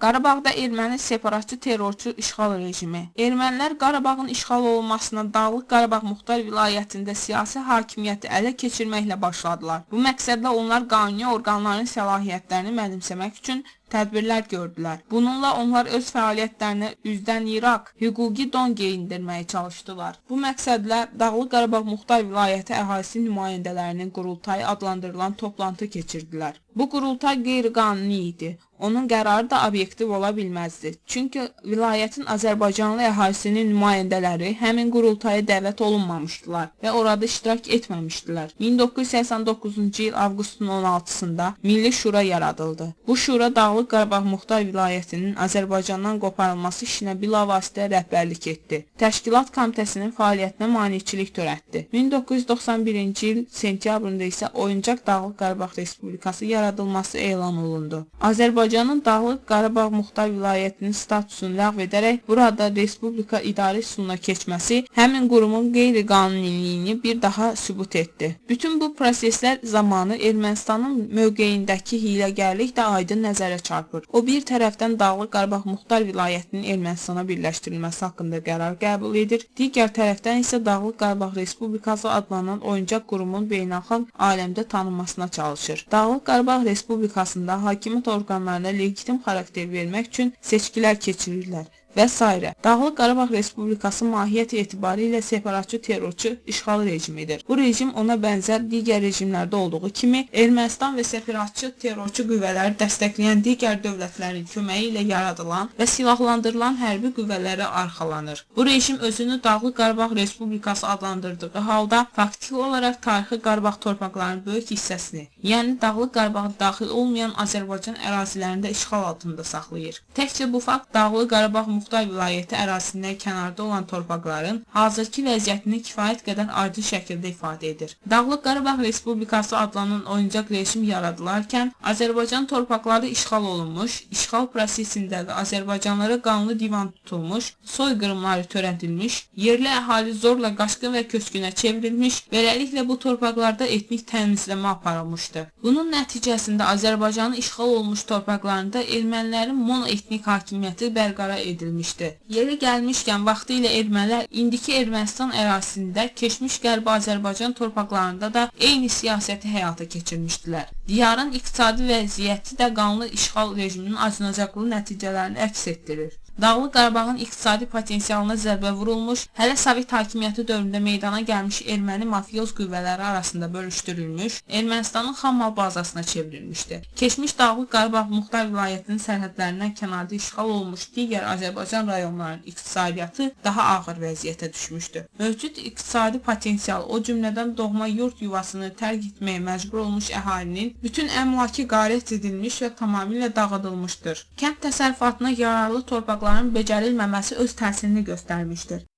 Qarabağda erməni separatçı terrorçu işğal rejimi. Ermənilər Qarabağın işğal olunmasına Dağlıq Qarabağ Muxtar Vilayətində siyasi hakimiyyəti ələ keçirməklə başladılar. Bu məqsədlə onlar qanuni orqanların səlahiyyətlərini mənimsəmək üçün tədbirlər gördülər. Bununla onlar öz fəaliyyətlərinə üzdən Iraq hüquqi don geyindirməyə çalışdılar. Bu məqsədlə Dağlıq Qarabağ Muxtar Vilayəti əhalisi nümayəndələrinin qurultayı adlandırılan toplantı keçirdilər. Bu qurultay qeyri-qanuni idi. Onun qərarı da obyektiv ola bilməzdi. Çünki vilayətin Azərbaycanlı əhalisinin nümayəndələri həmin qurultaya dəvət olunmamışdılar və orada iştirak etməmişdilər. 1989-cu il avqustun 16-sında Milli Şura yaradıldı. Bu şura Dağlıq Qarabağ Muxtar Vilayətinin Azərbaycandan qoparılması işinə bilavasitə rəhbərlik etdi. Təşkilat komitəsinin fəaliyyətinə maneçilik törətdi. 1991-ci il sentyabrında isə Oyuncaq Dağlıq Qarabağ Respublikası yaradılması elan olundu. Azərbaycanın Dağlıq Qarabağ Muxtar Vilayətinin statusunu ləğv edərək burada Respublika idarə üsuluna keçməsi həmin qurumun qeyri-qanuniliyini bir daha sübut etdi. Bütün bu proseslər zamanı Ermənistanın mövqeyindəki hiləgərlik də aydın nəzərə çarpır. O bir tərəfdən Dağlıq Qarabağ Muxtar Vilayətinin Ermənistana birləşdirilməsi haqqında qərar qəbul edir, digər tərəfdən isə Dağlıq Qarabağ Respublikası adlanan oyuncaq qurumun beynəlxalq aləmdə tanınmasına çalışır. Dağlıq Qarabağ Respublikasında hakimiyyət orqanlarına legitim xarakter vermək üçün seçkilər keçirirlər və s. Dağlıq Qarabağ Respublikası mahiyyət etibarilə separatçı terrorçu işğal rejimidir. Bu rejim ona bənzər digər rejimlərdə olduğu kimi Ermənistan və separatçı terrorçu qüvvələri dəstəkləyən digər dövlətlərin köməyi ilə yaradılan və silahlandırılan hərbi qüvvələrə arxalanır. Bu rejim özünü Dağlıq Qarabağ Respublikası adlandırdığı halda faktiki olaraq tarixi Qarabağ torpaqlarının böyük hissəsini, yəni Dağlıq Qarabağa daxil olmayan Azərbaycan ərazilərində işğal altında saxlayır. Təkcə bu fakt Dağlıq Qarabağ Muxtar vilayəti ərazisindən kənarda olan torpaqların hazırki vəziyyətini kifayət qədər aydın şəkildə ifadə edir. Dağlıq Qarabağ Respublikası adlanan oyuncaq rejim yaradılarkən Azərbaycan torpaqları işğal olunmuş, işğal prosesində də Azərbaycanlara qanlı divan tutulmuş, soyqırımları törədilmiş, yerli əhali zorla qaçqın və köçkünə çevrilmiş, beləliklə bu torpaqlarda etnik təmizləmə aparılmışdı. Bunun nəticəsində Azərbaycanın işğal olmuş torpaqlarında ermənilərin monoetnik hakimiyyəti bərqərar edilmişdir edilmişdi. Yeri gəlmişkən vaxtı ilə ermənilər indiki Ermənistan ərazisində keçmiş Qərbi Azərbaycan torpaqlarında da eyni siyasəti həyata keçirmişdilər. Diyarın iqtisadi vəziyyəti də qanlı işğal rejiminin acınacaqlı nəticələrini əks etdirir. Dağlıq Qarabağın iqtisadi potensialına zərbə vurulmuş, hələ Sovet hakimiyyəti dövründə meydana gəlmiş erməni mafioz qüvvələri arasında bölüşdürülmüş, Ermənistanın xammal bazasına çevrilmişdi. Keçmiş Dağlıq Qarabağ Muxtar vilayətinin sərhədlərindən kənarda işğal olmuş digər Azərbaycan rayonlarının iqtisadiyyatı daha ağır vəziyyətə düşmüşdü. Mövcud iqtisadi potensial, o cümlədən doğma yurt yuvasını tərk etməyə məcbur olmuş əhalinin bütün əmlakı qarət edilmiş və tamamilə dağıdılmışdır. Kənd təsərrüfatına yararlı torpaqlar torpaqların becərilməməsi öz təsirini göstərmişdir.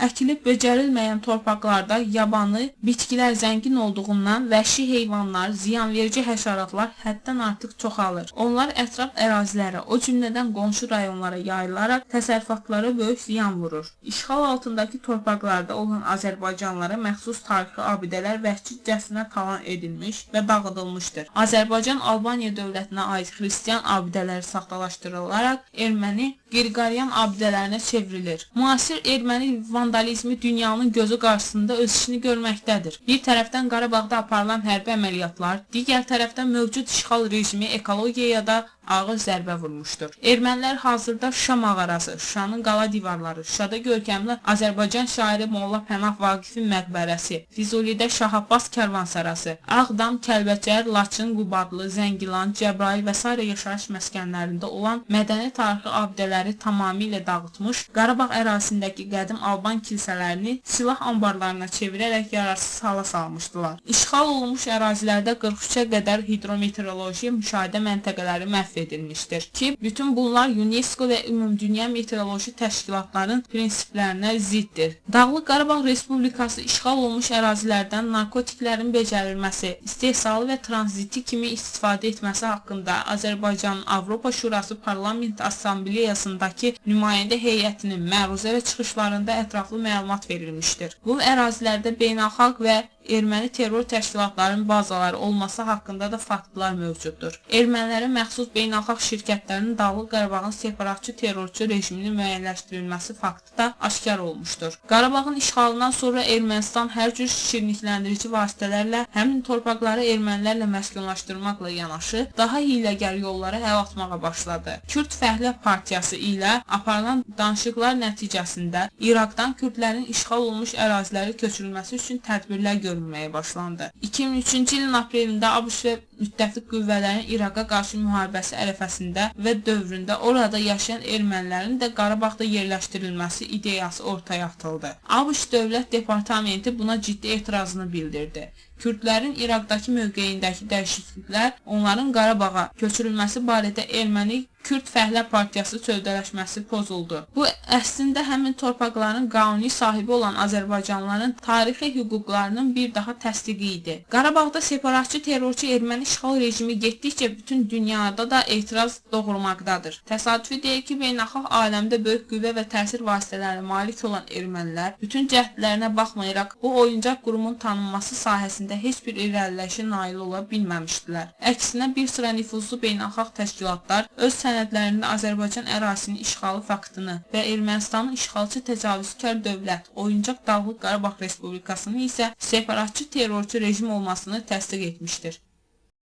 Əkilib becərilməyən torpaqlarda yabanı bitkilər zəngin olduğundan vəhşi heyvanlar, ziyanverici həşəratlar həddən artıq çoxalır. Onlar ətraf ərazilərə, o cümlədən qonşu rayonlara yayılaraq təsərrüfatlara böyük ziyan vurur. İşğal altındakı torpaqlarda olan Azərbaycanlılara məxsus tarixi abidələr vəhşicəsinə talan edilmiş və dağıdılmışdır. Azərbaycan Albaniya dövlətinə aid xristian abidələri saxtalaşdırılaraq erməni Qirqaryan abidələrinə çevrilir. Müasir erməni vandalizmi dünyanın gözü qarşısında öz işini görməkdədir. Bir tərəfdən Qarabağda aparılan hərbi əməliyyatlar, digər tərəfdən mövcud işğal rejimi ekologiyaya da ağır zərbə vurmuşdur. Ermənilər hazırda Şuşa mağarası, Şuşanın qala divarları, Şuşada görkəmli Azərbaycan şairi Molla Pənah Vaqifin məqbərəsi, Füzulidə Şah Abbas Kərvansarası, Ağdam, Kəlbəcər, Laçın, Qubadlı, Zəngilan, Cəbrayıl və s. yaşayış məskənlərində olan mədəni tarixi abidələri tamamilə dağıtmış, Qarabağ ərazisindəki qədim Alban kilsələrini silah anbarlarına çevirərək yararsız hala salmışdılar. İşğal olunmuş ərazilərdə 43-ə qədər hidrometeoroloji müşahidə məntəqələri məhv edilmişdir ki, bütün bunlar UNESCO və Ümumdünya Meteoroloji Təşkilatların prinsiplərinə ziddir. Dağlıq Qarabağ Respublikası işğal olmuş ərazilərdən narkotiklərin becərilməsi, istehsalı və tranziti kimi istifadə etməsi haqqında Azərbaycanın Avropa Şurası Parlament Assambleyasındakı nümayəndə heyətinin məruzə və çıxışlarında ətraflı məlumat verilmişdir. Bu ərazilərdə beynəlxalq və erməni terror təşkilatlarının bazaları olması haqqında da faktlar mövcuddur. Ermənilərə məxsus beynəlxalq şirkətlərin Dağlıq Qarabağın separatçı terrorçu rejimini müəyyənləşdirilməsi faktı da aşkar olmuşdur. Qarabağın işğalından sonra Ermənistan hər cür şirinlikləndirici vasitələrlə həmin torpaqları ermənilərlə məskunlaşdırmaqla yanaşı, daha hiyləgər yollara əl atmağa başladı. Kürd Fəhlə Partiyası ilə aparılan danışıqlar nəticəsində İraqdan kürdlərin işğal olunmuş əraziləri köçürülməsi üçün tədbirlər görülməyə başlandı. 2003-cü ilin aprelində ABŞ və müttəfiq qüvvələrin İraqa qarşı müharibəsi ərəfəsində və dövründə orada yaşayan ermənilərin də Qarabağda yerləşdirilməsi ideyası ortaya atıldı. ABŞ Dövlət Departamenti buna ciddi etirazını bildirdi. Kürdlərin İraqdakı mövqeyindəki dəyişikliklər onların Qarabağa köçürülməsi barədə erməni Kürd Fəhlə Partiyası sövdələşməsi pozuldu. Bu əslində həmin torpaqların qanuni sahibi olan Azərbaycanlıların tarixi hüquqlarının bir daha təsdiqi idi. Qarabağda separatçı terrorçu erməni işğal rejimi getdikcə bütün dünyada da etiraz doğurmaqdadır. Təsadüfi deyil ki, beynəlxalq aləmdə böyük qüvvə və təsir vasitələrinə malik olan ermənilər bütün cəhdlərinə baxmayaraq bu oyuncaq qurumun tanınması sahəsində heç bir irəliləyişə nail ola bilməmişdilər. Əksinə bir sıra nüfuzlu beynəlxalq təşkilatlar öz sənədlərində Azərbaycan ərazisinin işğalı faktını və Ermənistanın işğalçı təcavüzkar dövlət, oyuncaq Dağlıq Qarabağ Respublikasının isə separatçı terrorçu rejim olmasını təsdiq etmişdir.